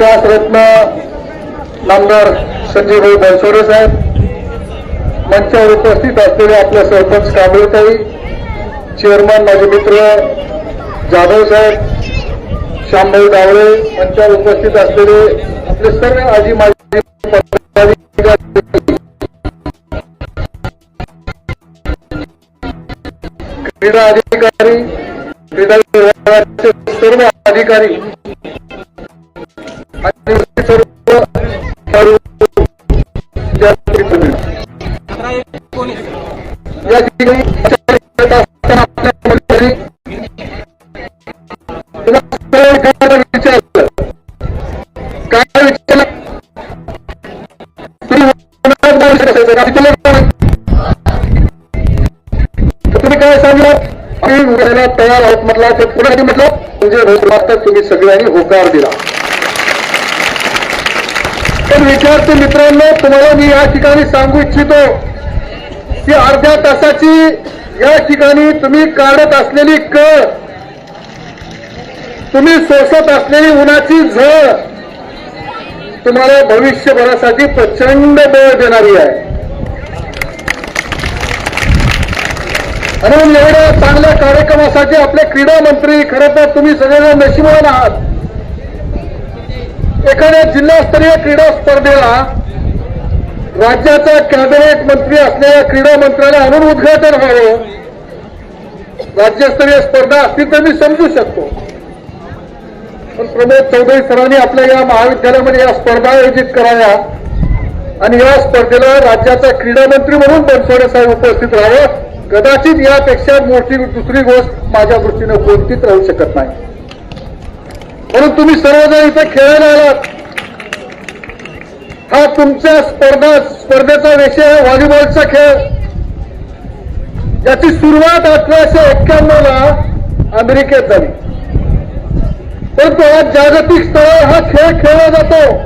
विकास रत्न नामदार संजयभाई बनसोडे साहेब मंचावर उपस्थित असलेले आपले सरपंच कांबळेताई चेअरमन माझे मित्र जाधव साहेब श्यामभाई डावळे मंचावर उपस्थित असलेले आपले सर्व आजी माजी क्रीडा अधिकारी क्रीडा विभागाचे सर्व अधिकारी आणि सर्व या ठिकाणी विचारलं काय विचारलं तुम्ही काय सांगलं आम्ही उद्याला तयार आहोत म्हटलं ते पुढे म्हटलं म्हणजे वाजता तुम्ही सगळ्यांनी होकार दिला तर विद्यार्थी मित्रांनो तुम्हाला मी या ठिकाणी सांगू इच्छितो की अर्ध्या तासाची या ठिकाणी तुम्ही काढत असलेली कळ तुम्ही सोसत असलेली उन्हाची झळ तुम्हाला भविष्यभरासाठी प्रचंड बळ देणारी आहे. म्हणून एवढ्या चांगल्या कार्यक्रमासाठी आपले क्रीडा मंत्री खरं तर तुम्ही सगळेजण नशिबवान आहात. एखाद्या जिल्हास्तरीय क्रीडा स्पर्धेला राज्याचा कॅबिनेट मंत्री असलेल्या क्रीडा मंत्र्याला आणून उद्घाटन व्हावं. राज्यस्तरीय स्पर्धा असतील तर मी समजू शकतो. पण प्रमोद चौधरी सरांनी आपल्या या महाविद्यालयामध्ये या स्पर्धा आयोजित कराव्या आणि या स्पर्धेला राज्याचा क्रीडा मंत्री म्हणून बनसोडे साहेब उपस्थित राहावं. कदाचित यापेक्षा मोठी दुसरी गोष्ट माझ्या दृष्टीनं कोणतीच राहू शकत नाही. म्हणून तुम्ही सर्वजण इथे खेळायला आलात. हा तुमच्या स्पर्धा स्पर्धेचा विषय आहे व्हॉलीबॉलचा खेळ. याची सुरुवात अठराशे एक्क्याण्णव ला अमेरिकेत झाली. परंतु आज जागतिक स्तरावर हा खेळ खेळला जातो.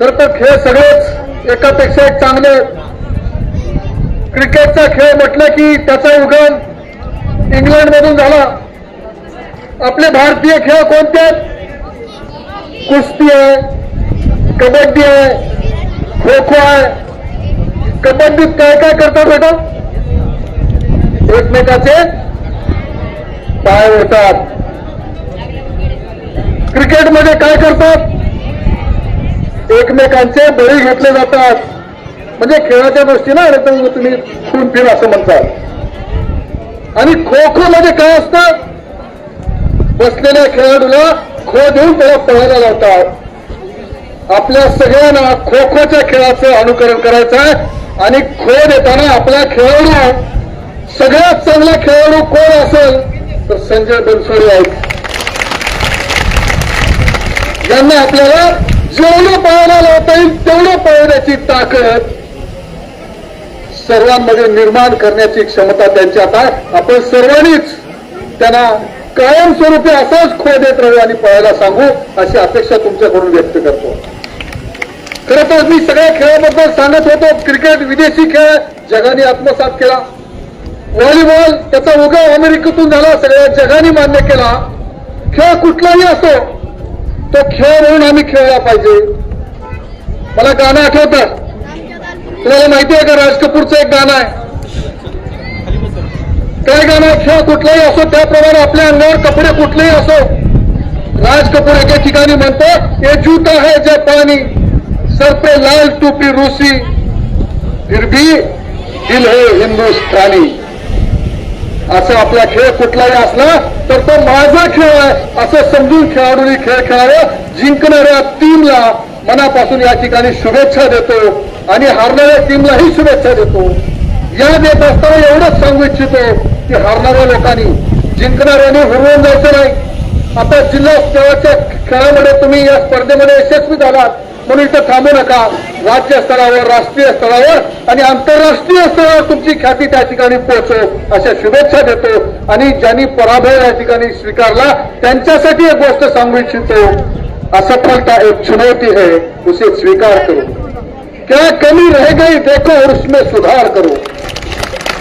खर तर खेळ सगळेच एकापेक्षा एक चांगले क्रिकेटचा खेळ म्हटलं की त्याचा उगम इंग्लंडमधून झाला. आपले भारतीय खेळ कोणते? आहेत कुस्ती आहे कबड्डी आहे खो खो आहे. कबड्डीत काय काय करतात बेटा? एकमेकाचे पाय ओढतात क्रिकेटमध्ये काय करतात? एकमेकांचे बळी घेतले जातात. म्हणजे खेळाच्या दृष्टीनं आणि तुम्ही खून फिर असं म्हणतात. आणि खो खो मध्ये म्हणजे काय असतं? बसलेल्या खेळाडूला खो देऊन त्याला पळायला लावतात. आपल्या सगळ्यांना खो खोच्या खेळाचं अनुकरण करायचं आहे. आणि खो देताना आपला खेळाडू सगळ्यात चांगला खेळाडू कोण असेल तर संजय बनसोडे आहेत. यांना आपल्याला जेवढं पळायला लावता येईल तेवढं पळवण्याची ताकद सर्वांमध्ये निर्माण करण्याची क्षमता त्यांच्यात आहे. आपण सर्वांनीच त्यांना कायमस्वरूपी असाच खो देत राहू आणि पळायला सांगू अशी अपेक्षा तुमच्याकडून व्यक्त करतो. खरं तर मी सगळ्या खेळाबद्दल सांगत होतो. क्रिकेट विदेशी खेळ जगाने आत्मसात केला. व्हॉलीबॉल त्याचा उगम अमेरिकेतून झाला सगळ्या जगाने मान्य केला. खेळ कुठलाही असो तो खेळ म्हणून आम्ही खेळला पाहिजे. मला गाणं आठवतं. तुम्हाला माहिती आहे का? राज कपूरचं एक गाणं आहे. काय गाणं खेळ कुठलाही असो त्याप्रमाणे आपल्या अंगावर कपडे कुठलेही असो. राज कपूर एके ठिकाणी म्हणतो ये जूता है जपानी सर पे लाल टोपी रूसी फिर भी दिल है हिंदुस्थानी असं आपला खेळ कुठलाही असला तर तो माझा खेळ आहे असं समजून खेळाडूंनी खेळ खेळावं. जिंकणाऱ्या टीमला मनापासून या ठिकाणी शुभेच्छा देतो आणि हारणाऱ्या टीमलाही शुभेच्छा देतो. या देत असताना एवढंच सांगू इच्छितो की हरणाऱ्या लोकांनी जिंकणाऱ्यांनी हरवून जायचं नाही. आता जिल्हा स्तराच्या खेळामध्ये तुम्ही या स्पर्धेमध्ये यशस्वी झालात. म्हणून इथं थांबू नका. राज्य स्तरावर राष्ट्रीय स्तरावर आणि आंतरराष्ट्रीय स्तरावर तुमची ख्याती त्या ठिकाणी पोहोचो. अशा शुभेच्छा देतो. आणि ज्यांनी पराभव या ठिकाणी स्वीकारला त्यांच्यासाठी एक गोष्ट सांगू इच्छितो. असफलता एक चुनौती है उसे स्वीकार करो. क्या कमी रह गई देखो और उसमें सुधार करो.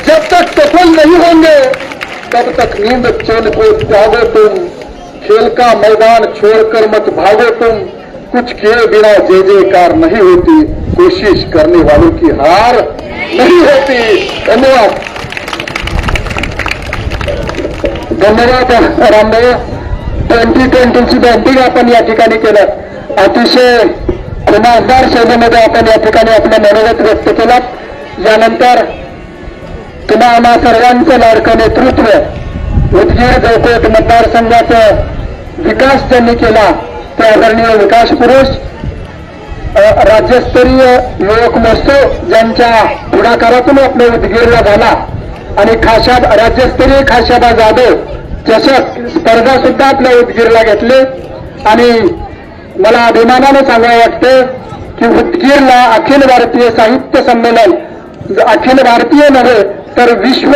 जब तक सफल नहीं होंगे तब तक नींद चैन को त्यागो तुम। खेल का मैदान छोड़कर मत भागो तुम। कुछ किए बिना जय जयकार नहीं होती कोशिश करने वालों की हार नहीं होती। धन्यवाद। धन्यवाद रामदेव ट्वेंटी ट्वेंटीची बॅटिंग आपण या ठिकाणी केलं. अतिशय खुमासदार शैलीमध्ये आपण या ठिकाणी आपलं मनोगत व्यक्त केलं यानंतर तुम्हा आम्हा सर्वांचं लाडकं नेतृत्व उदगीर जवकोट मतदारसंघाचा विकास ज्यांनी केला ते आदरणीय विकास पुरुष राज्यस्तरीय युवक महोत्सव ज्यांच्या पुढाकारातून आपल्या उदगीरला झाला. आणि खाशाब राज्यस्तरीय खाशाबा जाधव चषक स्पर्धा सुद्धा आपल्या उदगीरला घेतले. आणि मला अभिमानानं सांगावं वाटतं की उदगीरला अखिल भारतीय साहित्य संमेलन अखिल भारतीय नव्हे तर विश्व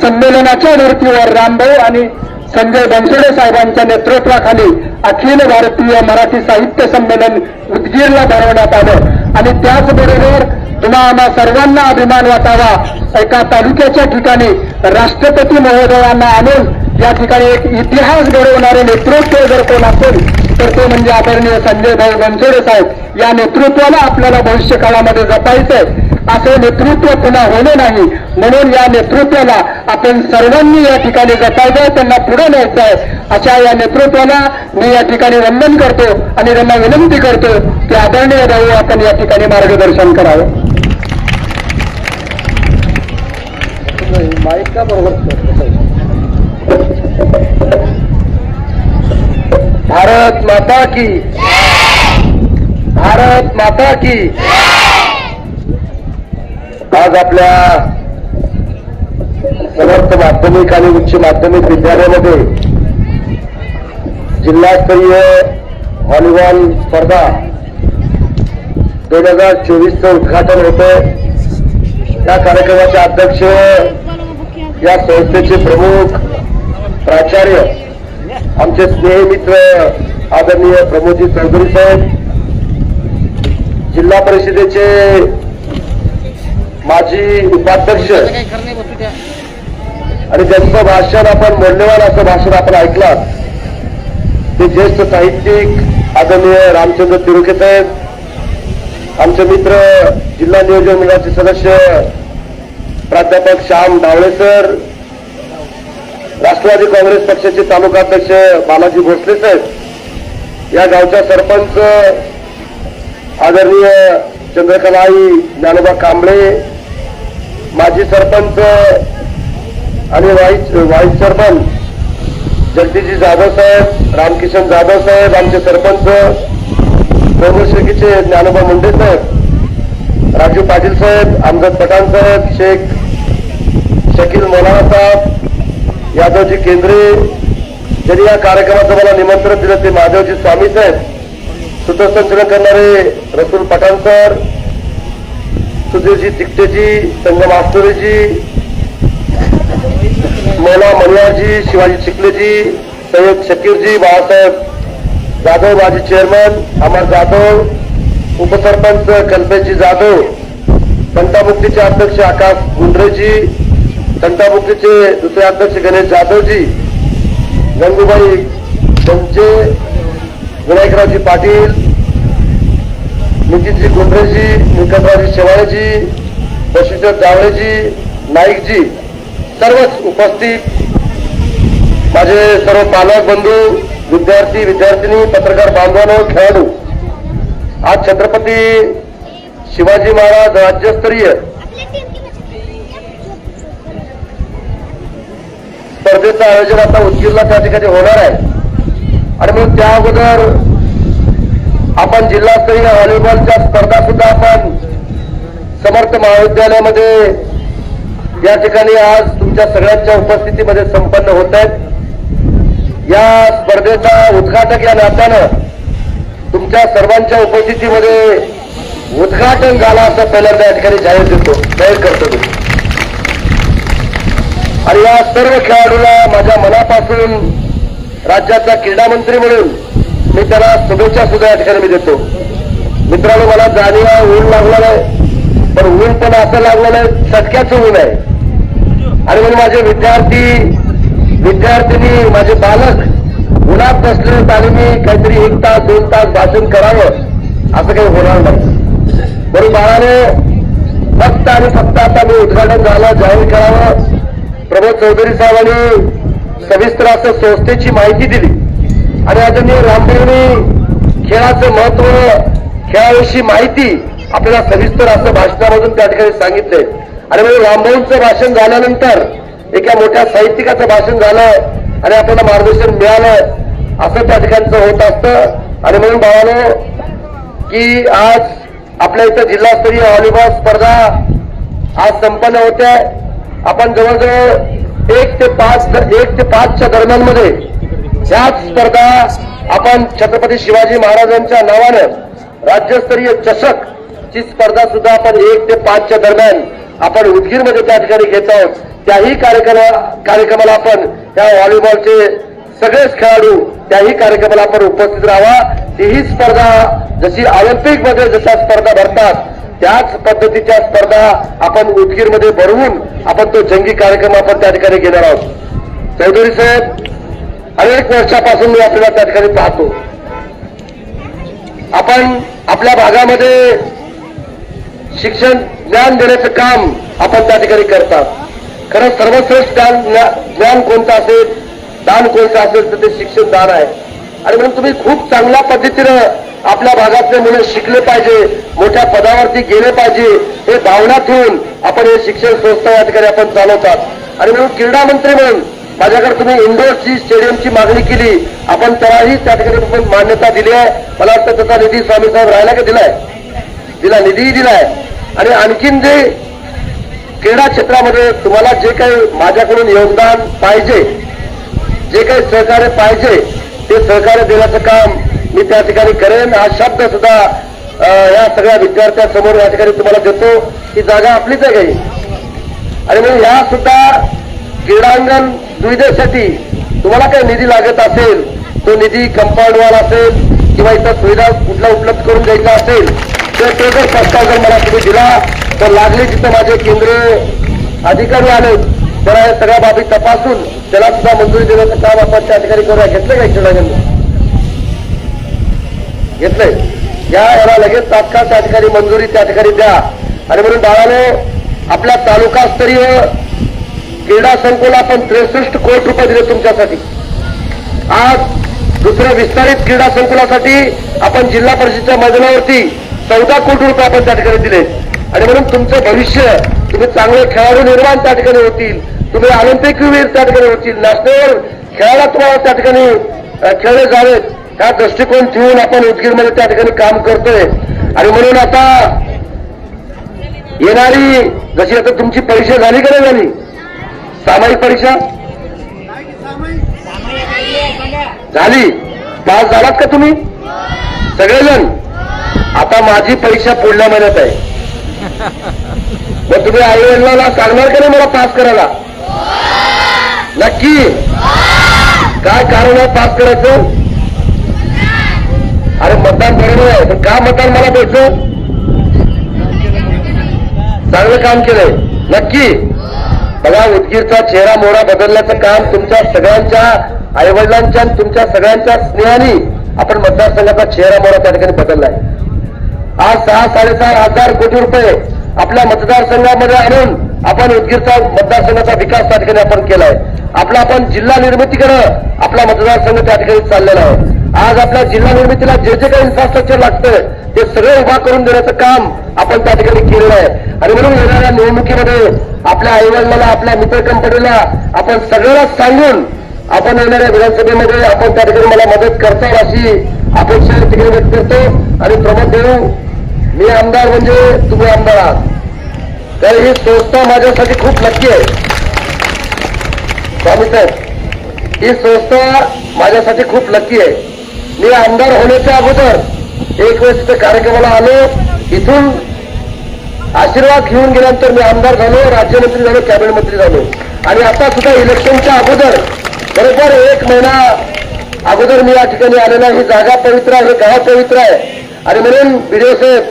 संमेलनाच्या धर्तीवर रामभाऊ आणि संजय बनसोडे साहेबांच्या नेतृत्वाखाली अखिल भारतीय मराठी साहित्य संमेलन उदगीरला भरवण्यात आलं. आणि त्याचबरोबर तुम्हा आम्हा सर्वांना अभिमान वाटावा एका तालुक्याच्या ठिकाणी राष्ट्रपती महोदयांना आणून या ठिकाणी एक इतिहास घडवणारे नेतृत्व जर कोण असेल तर ते म्हणजे आदरणीय संजय भाऊ बनसोडे साहेब. या नेतृत्वाला आपल्याला भविष्य काळामध्ये जपायचंय. असं नेतृत्व पुन्हा होणे नाही. म्हणून या नेतृत्वाला आपण सर्वांनी या ठिकाणी जपायचंय त्यांना पुढे न्यायचं आहे. अशा या नेतृत्वाला मी या ठिकाणी वंदन करतो आणि त्यांना विनंती करतो की आदरणीय राहू आपण या ठिकाणी मार्गदर्शन करावं. माईक भारत माता की भारत माता की आज आपल्या समर्थ माध्यमिक आणि उच्च माध्यमिक विद्यालयामध्ये जिल्हास्तरीय व्हॉलीबॉल स्पर्धा दोन हजार चोवीसचं उद्घाटन होतं या कार्यक्रमाचे अध्यक्ष या संस्थेचे प्रमुख प्राचार्य आमचे स्नेहमित्र आदरणीय प्रमोदजी चौधरी साहेब जिल्हा परिषदेचे माजी उपाध्यक्ष आणि ज्यांचं भाषण आपण मौल्यवान असं भाषण आपण ऐकलात ते ज्येष्ठ साहित्यिक आदरणीय रामचंद्र तिरुके साहेब आमचे मित्र जिल्हा नियोजन मंडळाचे सदस्य प्राध्यापक श्याम डावळे सर राष्ट्रवादी काँग्रेस पक्षाचे तालुकाध्यक्ष बालाजी भोसले साहेब या गावच्या सरपंच आदरणीय चंद्रकलाई ज्ञानोबा कांबळे माजी सरपंच आणि व्हाईस व्हाईस सरपंच जगदीशजी जाधव साहेब रामकिशन जाधव साहेब आमचे सरपंच कोमरशेकीचे ज्ञानोबा मुंडे साहेब राजू पाटील साहेब आमदार पठाण साहेब शेख शकील मौलाना साहेब यादवजी केंद्रे ज्यांनी या कार्यक्रमाचं मला निमंत्रण दिलं ते माधवजी स्वामी साहेब सूत्रसंचलन करणारे रसूल पठाण सर सुधीरजी तिकटेजी संगम मोना मौला मनियारजी शिवाजी चिखलेजी सय्यद शकीरजी बाळासाहेब जाधव माजी चेअरमन अमर जाधव उपसरपंच कल्पेशजी जाधव संतामुक्तीचे अध्यक्ष आकाश गुंडरेजी संतामुक्तीचे दुसरे अध्यक्ष गणेश जाधवजी गंगूबाई त्यांचे विनायकरावजी पाटील नितीनजी गुंडरेजी निकटराजी शेवाळेजी बशीधर जावळेजी नाईकजी सर्वच उपस्थित. माझे सर्व पालक बंधू विद्यार्थी विद्यार्थिनी पत्रकार बांधवांनो खेळाडू. आज छत्रपती शिवाजी महाराज राज्यस्तरीय स्पर्धेचं आयोजन आता उदगीरला त्या ठिकाणी होणार आहे. आणि मग त्या अगोदर आपण जिल्हास्तरीय व्हॉलीबॉलच्या स्पर्धा सुद्धा आपण समर्थ महाविद्यालयामध्ये या ठिकाणी आज तुमच्या सगळ्यांच्या उपस्थितीमध्ये संपन्न होत आहेत. या स्पर्धेचा उद्घाटक या नात्यानं तुमच्या सर्वांच्या उपस्थितीमध्ये उद्घाटन झाला असं पहिल्यांदा या ठिकाणी जाहीर देतो जाहीर करतो मी. आणि या सर्व खेळाडूला माझ्या मनापासून राज्याचा क्रीडा मंत्री म्हणून मी त्याला शुभेच्छा सुद्धा या ठिकाणी मी देतो. मित्रांनो मला जाणीव आहे, ऊन लागलं नाही. पण ऊन पण असं लागलं नाही चटक्याचं ऊन आहे. आणि म्हणून माझे विद्यार्थी विद्यार्थिनी माझे बालक उन्हात बसले आणि मी काहीतरी एक तास दोन तास भाषण करावं असं काही होणार नाही. म्हणून बाळाने फक्त आणि फक्त आता मी उद्घाटन झालं जाहीर करावं. प्रमोद चौधरी साहेबांनी सविस्तर असं संस्थेची माहिती दिली. आणि आदरणीय रामदेवनी खेळाचं महत्त्व खेळाविषयी माहिती आपल्याला सविस्तर असं भाषणामधून त्या ठिकाणी सांगितलंय. आणि म्हणून रामभाऊंचं भाषण झाल्यानंतर एका मोठ्या साहित्यिकाचं भाषण झालं आणि आपल्याला मार्गदर्शन मिळालं असं त्या ठिकाणचं होत असतं. आणि म्हणून भावानो की आज आपल्या इथं जिल्हास्तरीय व्हॉलीबॉल स्पर्धा आज संपन्न होत्या आपण जवळजवळ एक ते पाच एक ते पाचच्या दरम्यानमध्ये ह्याच स्पर्धा आपण छत्रपती शिवाजी महाराजांच्या नावानं राज्यस्तरीय चषक ची स्पर्धा सुद्धा आपण एक ते पाचच्या दरम्यान आपण उदगीरमध्ये त्या ठिकाणी घेत आहोत. त्याही कार्यक्रमा कार्यक्रमाला आपण त्या व्हॉलीबॉलचे सगळेच खेळाडू त्याही कार्यक्रमाला आपण उपस्थित राहावा. तीही स्पर्धा जशी ऑलिम्पिकमध्ये जशा स्पर्धा भरतात त्याच पद्धतीच्या स्पर्धा आपण उदगीरमध्ये भरवून आपण तो जंगी कार्यक्रम आपण त्या ठिकाणी घेणार आहोत. चौधरी साहेब अनेक वर्षापासून मी आपल्याला त्या ठिकाणी पाहतो. आपण आपल्या भागामध्ये शिक्षण ज्ञान देण्याचं काम आपण त्या ठिकाणी करतात. खरं सर्वश्रेष्ठ ज्ञान ज्ञान कोणतं असेल दान कोणतं असेल तर ते शिक्षण दान आहे. आणि म्हणून तुम्ही खूप चांगल्या पद्धतीनं आपल्या भागातले मुलं शिकले पाहिजे मोठ्या पदावरती गेले पाहिजे हे भावना ठेवून आपण हे शिक्षण संस्था या ठिकाणी आपण चालवतात. आणि म्हणून क्रीडा मंत्री म्हणून माझ्याकडे तुम्ही इंडोरची स्टेडियमची मागणी केली. आपण त्यालाही त्या ठिकाणी मान्यता दिली आहे. मला वाटतं त्याचा निधी स्वामी साहेब राहायला का दिलाय? दिला निधीही दिलाय. आणि आणखीन जे क्रीडा क्षेत्रामध्ये तुम्हाला जे काही माझ्याकडून योगदान पाहिजे जे काही सहकार्य पाहिजे ते सहकार्य देण्याचं काम मी त्या ठिकाणी करेन. हा शब्द सुद्धा या सगळ्या विद्यार्थ्यांसमोर या ठिकाणी तुम्हाला देतो. ही जागा आपलीच आहे काही. आणि म्हणून ह्या सुद्धा क्रीडांगण दुविधेसाठी तुम्हाला काही निधी लागत असेल तो निधी कंपाऊंड वॉल असेल किंवा इतर सुविधा कुठला उपलब्ध करून द्यायचा असेल तर तो जर प्रस्ताव जर मला तुम्ही दिला तर लागले तिथं माझे केंद्रीय अधिकारी आले तर या सगळ्या बाबी तपासून त्याला सुद्धा मंजुरी देण्याचं काम आपण त्या अधिकारी करूया. घेतलं काय क्रीडांगण? घेतलंय. या याला लगेच तात्काळ त्या ठिकाणी मंजुरी त्या ठिकाणी द्या. आणि म्हणून बाळाने आपल्या तालुकास्तरीय क्रीडा संकुल आपण त्रेसष्ट कोटी रुपये दिले तुमच्यासाठी. आज दुसऱ्या विस्तारित क्रीडा संकुलासाठी आपण जिल्हा परिषदेच्या मैदानावरती चौदा कोटी रुपये आपण त्या ठिकाणी दिले. आणि म्हणून तुमचं भविष्य तुम्ही चांगले खेळाडू निर्माण त्या ठिकाणी होतील. तुम्ही ऑलिम्पिकवीर त्या ठिकाणी होतील. नॅशनल खेळायला तुम्हाला त्या ठिकाणी खेळले जावेत. हा दृष्टिकोन ठेवून आपण उदगीरमध्ये त्या ठिकाणी काम करतोय. आणि म्हणून आता येणारी जशी आता तुमची परीक्षा झाली का नाही झाली सामायिक परीक्षा? झाली. पास झालात का तुम्ही? सगळेजण? आता माझी परीक्षा पुढल्या महिन्यात आहे. मग तुम्ही आई वडिलांना सांगणार का नाही मला पास करायला? नक्की. काय कारण आहे पास करायचं? अरे मतदान बरोबर आहे. पण का मतदान मला द्यायचं? चांगलं काम केलंय. नक्की. बघा उदगीरचा चेहरा मोहरा बदलण्याचं काम तुमच्या सगळ्यांच्या आईवडिलांच्या आणि तुमच्या सगळ्यांच्या स्नेहाने आपण मतदारसंघाचा चेहरा मोहरा त्या ठिकाणी बदललाय. आज सहा साडेसहा हजार कोटी रुपये आपल्या मतदारसंघामध्ये आणून आपण उदगीरचा मतदारसंघाचा विकास त्या ठिकाणी आपण केलाय. आपला आपण जिल्हा निर्मिती करणं आपला मतदारसंघ त्या ठिकाणी चाललेला आहे आज आपल्या जिल्हा निर्मितीला जे जे काही इन्फ्रास्ट्रक्चर लागतं ते सगळं उभा करून देण्याचं काम आपण त्या ठिकाणी केलेलं आहे. आणि म्हणून येणाऱ्या निवडणुकीमध्ये आपल्या आईवडिलाला आपल्या मित्र कंपनीला आपण सगळ्याला सांगून आपण येणाऱ्या विधानसभेमध्ये आपण त्या ठिकाणी मला मदत करता अशी अपेक्षा तिकडे ठिकाणी व्यक्त करतो. आणि प्रमोद देऊ मी आमदार म्हणजे तुम्ही आमदार आहात. तर ही संस्था माझ्यासाठी खूप नक्की आहे. स्वामी साहेब ही संस्था माझ्यासाठी खूप नक्की आहे. मी आमदार होण्याच्या अगोदर एक वेळेस इथे कार्यक्रमाला आलो. इथून आशीर्वाद घेऊन गेल्यानंतर मी आमदार झालो राज्यमंत्री झालो कॅबिनेट मंत्री झालो. आणि आता सुद्धा इलेक्शनच्या अगोदर बरोबर एक महिना अगोदर मी या ठिकाणी आलेला ही जागा पवित्र आहे हे गाव पवित्र आहे. आणि म्हणून व्हिडिओ साहेब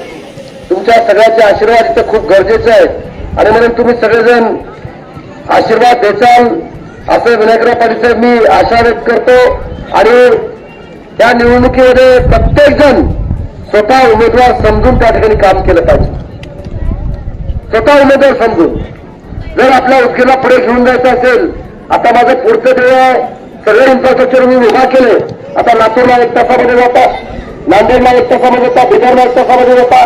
तुमच्या सगळ्यांचे आशीर्वाद इथं खूप गरजेचे आहेत. आणि म्हणून तुम्ही सगळेजण आशीर्वाद देचाल. असं विनायकराव पाटील साहेब मी आशा व्यक्त करतो. आणि त्या निवडणुकीमध्ये प्रत्येक जण स्वतः उमेदवार समजून त्या ठिकाणी काम केलं पाहिजे. स्वतः उमेदवार समजून. जर आपल्या उद्योगाला पुढे घेऊन जायचं असेल आता माझं पुढचं ध्येय सगळे इन्फ्रास्ट्रक्चर मी उभा केले. आता लातूरला एक तासामध्ये जाता नांदेडला एक तासामध्ये जाता बिदरला एक तासामध्ये जाता.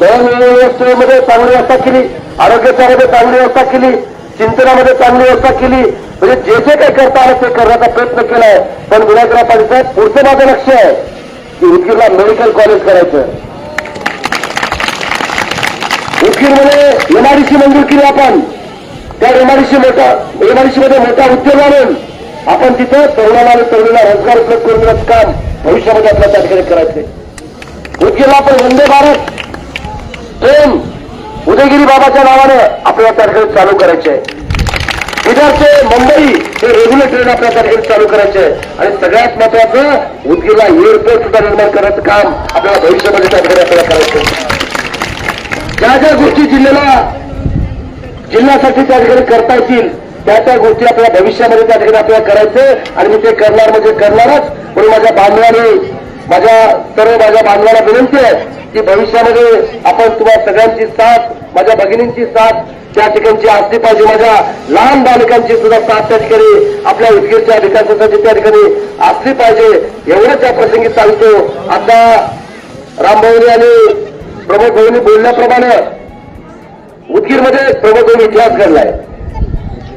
दळण व्यवस्थेमध्ये चांगली व्यवस्था केली आरोग्याच्यामध्ये चांगली व्यवस्था केली सिंचनामध्ये चांगली व्यवस्था केली म्हणजे जे जे काही करता आलं ते करण्याचा प्रयत्न केलाय. पण गुन्हेगार साहेब पुढचं माझं लक्ष आहे की उदगीरला मेडिकल कॉलेज करायचं. उदगीरमध्ये एमआरडीसी मंजूर केली आपण. त्या एमआरडीसी मोठा एमआरडीसी मध्ये मोठा उद्योग आणून आपण तिथं तरुणाला आणि तरुणीला रोजगार उपलब्ध करून देण्याचं काम भविष्यामध्ये आपल्या त्या ठिकाणी करायचे उदगीरला आपण वंदे भारत. ट्रेन उदयगिरी बाबाच्या नावानं आपल्याला त्या ठिकाणी चालू करायचे आहे विदर्भचे मुंबई हे रेग्युलर ट्रेन आपल्या त्या चालू करायचे. आहे आणि सगळ्यात महत्वाचं उदगीरला एअरपोर्ट सुद्धा निर्माण करण्याचं काम आपल्याला भविष्यामध्ये त्या आपल्याला करायचं ज्या ज्या गोष्टी जिल्ह्याला जिल्ह्यासाठी त्या ठिकाणी करता येतील त्या त्या गोष्टी आपल्या भविष्यामध्ये त्या ठिकाणी आपल्याला करायचं आणि मी ते करणार म्हणजे करणारच. म्हणून माझ्या बांधवाने माझ्या सर्व माझ्या बांधवाला विनंती आहे की भविष्यामध्ये आपण तुम्हाला सगळ्यांची साथ माझ्या भगिनींची साथ त्या ठिकाणची असली पाहिजे. माझ्या लहान बालकांची सुद्धा साथ त्या ठिकाणी आपल्या उदगीरच्या विकासासाठी त्या ठिकाणी असली पाहिजे. एवढंच या प्रसंगी सांगतो. आता रामभाऊनी आणि प्रमोद भाऊनी बोलल्याप्रमाणे उदगीरमध्ये प्रमोद भाऊनी इतिहास घडलाय.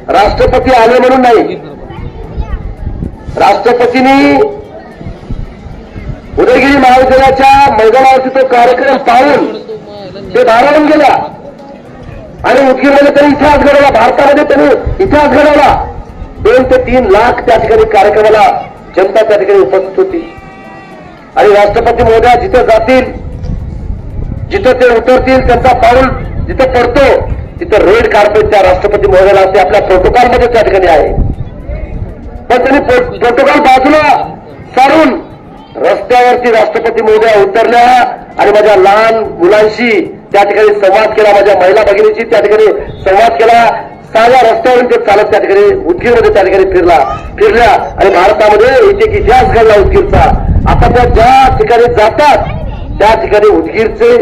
राष्ट्रपती आले म्हणून नाही. राष्ट्रपतींनी उदयगिरी महाविद्यालयाच्या मैदानावरती तो कार्यक्रम पाहून ते धारावून गेला. आणि उदगीरमध्ये त्यांनी इतिहास घडवला भारतामध्ये त्यांनी इतिहास घडवला. दोन ते तीन लाख त्या ठिकाणी कार्यक्रमाला जनता त्या ठिकाणी उपस्थित होती. आणि राष्ट्रपती महोदया जिथे जातील जिथं ते उतरतील त्यांचा पाऊल जिथं पडतो तिथं रेड कार्पेट त्या राष्ट्रपती महोदयाला असते आपल्या प्रोटोकॉलमध्ये त्या ठिकाणी आहे. पण त्यांनी प्रोटोकॉल बाजूला सारून रस्त्यावरती राष्ट्रपती महोदया उतरल्या आणि माझ्या लहान मुलांशी त्या ठिकाणी संवाद केला माझ्या महिला भगिनीशी त्या ठिकाणी संवाद केला. साध्या रस्त्यावरून ते चालत त्या ठिकाणी उदगीरमध्ये त्या ठिकाणी फिरला. फिरल्या आणि भारतामध्ये एक इतिहास घडला उदगीरचा. आता त्या ज्या ठिकाणी जातात त्या ठिकाणी उदगीरचे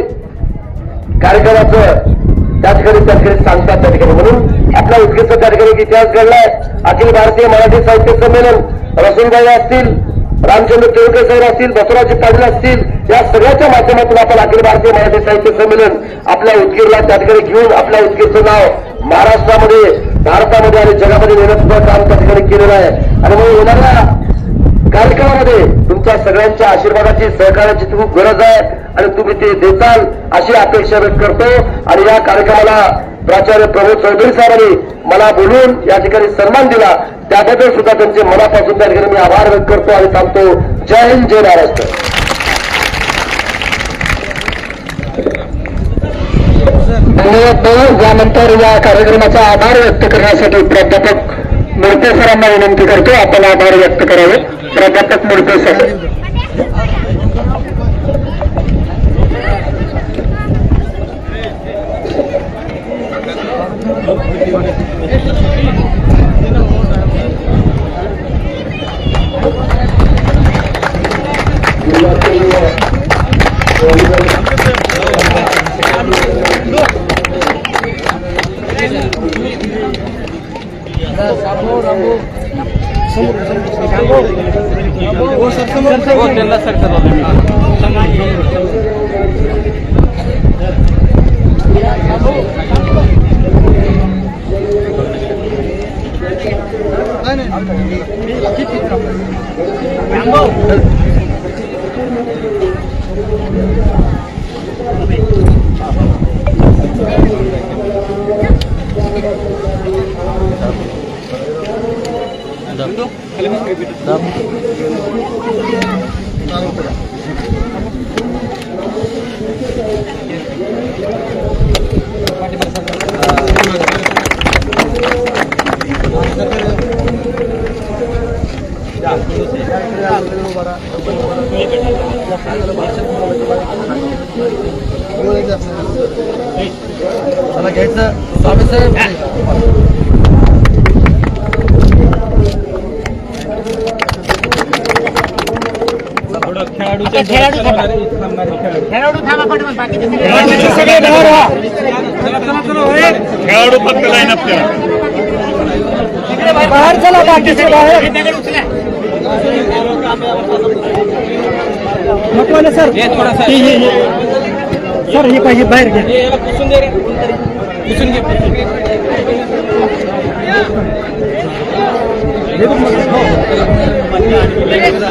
कार्यक्रमाचं त्या ठिकाणी त्या ठिकाणी सांगतात त्या ठिकाणी. म्हणून आपल्या उदगीरचा त्या ठिकाणी इतिहास घडलाय. अखिल भारतीय मराठी साहित्य संमेलन रसूलबाई असतील रामचंद्र केळकर साहेब असतील बसवराजी पाटील असतील या सगळ्याच्या माध्यमातून आपण अखिल भारतीय मराठी साहित्य संमेलन आपल्या उदगीरला त्या ठिकाणी घेऊन आपल्या उदगीरचं नाव महाराष्ट्रामध्ये भारतामध्ये आणि जगामध्ये नेण्याचं काम त्या ठिकाणी केलेलं आहे. आणि म्हणून येणाऱ्या कार्यक्रमामध्ये तुमच्या सगळ्यांच्या आशीर्वादाची सहकार्याची खूप गरज आहे. आणि तुम्ही ते देताल अशी अपेक्षा व्यक्त करतो. आणि या कार्यक्रमाला प्राचार्य प्रमोद चौधरी साहेबांनी मला बोलून या ठिकाणी सन्मान दिला. त्याबद्दल सुद्धा त्यांचे मनापासून त्या ठिकाणी मी आभार व्यक्त करतो आणि सांगतो जय हिंद जय महाराष्ट्र. धन्यवाद भाऊ यानंतर या कार्यक्रमाचा आभार व्यक्त करण्यासाठी प्राध्यापक मुडते सरांना विनंती करतो. आपण आभार व्यक्त करावे. प्राध्यापक मुडते सर. मला घ्यायचं स्वामी साहेब थांबा पण बाकीचे सगळे खेळाडू फक्त लाईन अप करा बाहेर चला बाकीचे बाहेर। उचला सर हे पाहिजे बाहेर घ्या लाईन अप करा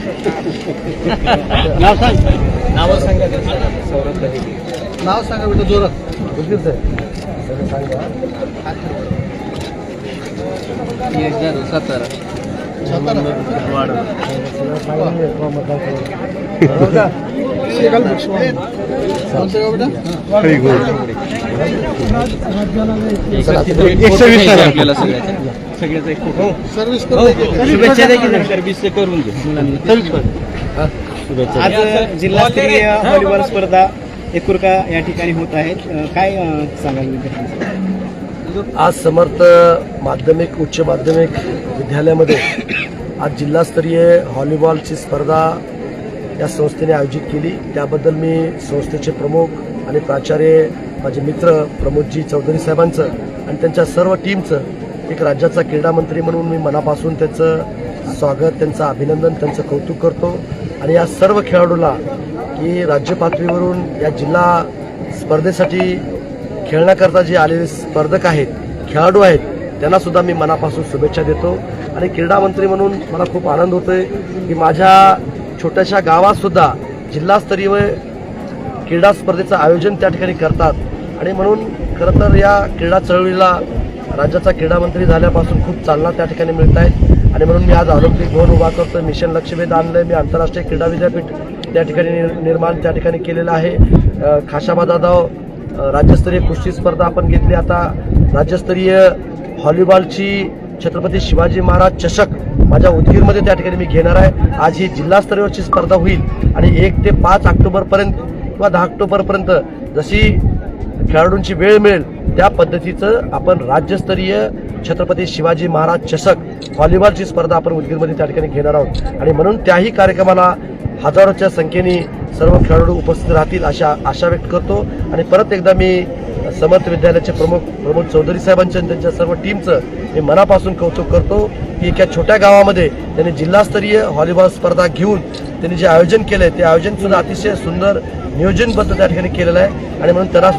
नाव सांग. नाव सांगा नाव सांगा बेटा जोरात. सातारा. एकशे वीस सर्व्हिस शुभेच्छा सर्व्हिस करून घे आज जिल्हास्तरीय व्हॉलीबॉल स्पर्धा एकुरका या ठिकाणी होत आहेत काय सांगाल आज समर्थ माध्यमिक उच्च माध्यमिक विद्यालयामध्ये आज जिल्हास्तरीय व्हॉलीबॉलची स्पर्धा या संस्थेने आयोजित केली. त्याबद्दल मी संस्थेचे प्रमुख आणि प्राचार्य माझे मित्र प्रमोदजी चौधरी साहेबांचं आणि त्यांच्या सर्व टीमचं एक राज्याचा क्रीडा मंत्री म्हणून मी मनापासून त्यांचं स्वागत त्यांचं अभिनंदन त्यांचं कौतुक करतो. आणि या सर्व खेळाडूला की राज्य पातळीवरून या जिल्हा स्पर्धेसाठी खेळण्याकरता जे आलेले स्पर्धक आहेत खेळाडू आहेत त्यांना सुद्धा मी मनापासून शुभेच्छा देतो. आणि क्रीडा मंत्री म्हणून मला खूप आनंद होतोय की माझ्या छोट्याशा गावातसुद्धा जिल्हास्तरीय क्रीडा स्पर्धेचं आयोजन त्या ठिकाणी करतात. आणि म्हणून खरं तर या क्रीडा चळवळीला राज्याचा क्रीडा मंत्री झाल्यापासून खूप चालना त्या ठिकाणी मिळत आहेत. आणि म्हणून मी आज ऑलिम्पिक भवन उभा करतो मिशन लक्षवेध आहे मी आंतरराष्ट्रीय क्रीडा विद्यापीठ त्या ठिकाणी निर्माण त्या ठिकाणी केलेलं आहे. खाशाबा दादाव राज्यस्तरीय कुस्ती स्पर्धा आपण घेतली. आता राज्यस्तरीय व्हॉलीबॉलची छत्रपती शिवाजी महाराज चषक माझ्या उदगीरमध्ये त्या ठिकाणी मी घेणार आहे. आज ही जिल्हास्तरीयची स्पर्धा होईल आणि एक ते पाच ऑक्टोबरपर्यंत किंवा दहा ऑक्टोबरपर्यंत जशी खेळाडूंची वेळ मिळेल त्या पद्धतीचं आपण राज्यस्तरीय छत्रपती शिवाजी महाराज चषक व्हॉलीबॉलची स्पर्धा आपण उदगीरमध्ये त्या ठिकाणी घेणार आहोत. आणि म्हणून त्याही कार्यक्रमाला हजारोच्या संख्येने सर्व खेळाडू उपस्थित राहतील अशा आशा व्यक्त करतो. आणि परत एकदा मी समर्थ विद्यालयाचे प्रमुख प्रमोद चौधरी साहेबांचे आणि त्यांच्या सर्व टीमचं मी मनापासून कौतुक करतो की एका छोट्या गावामध्ये त्यांनी जिल्हास्तरीय व्हॉलीबॉल स्पर्धा घेऊन त्यांनी जे आयोजन केलं आहे ते आयोजन सुद्धा अतिशय सुंदर नियोजनबद्ध त्या ठिकाणी केलेलं आहे. आणि म्हणून त्यांना सुद्धा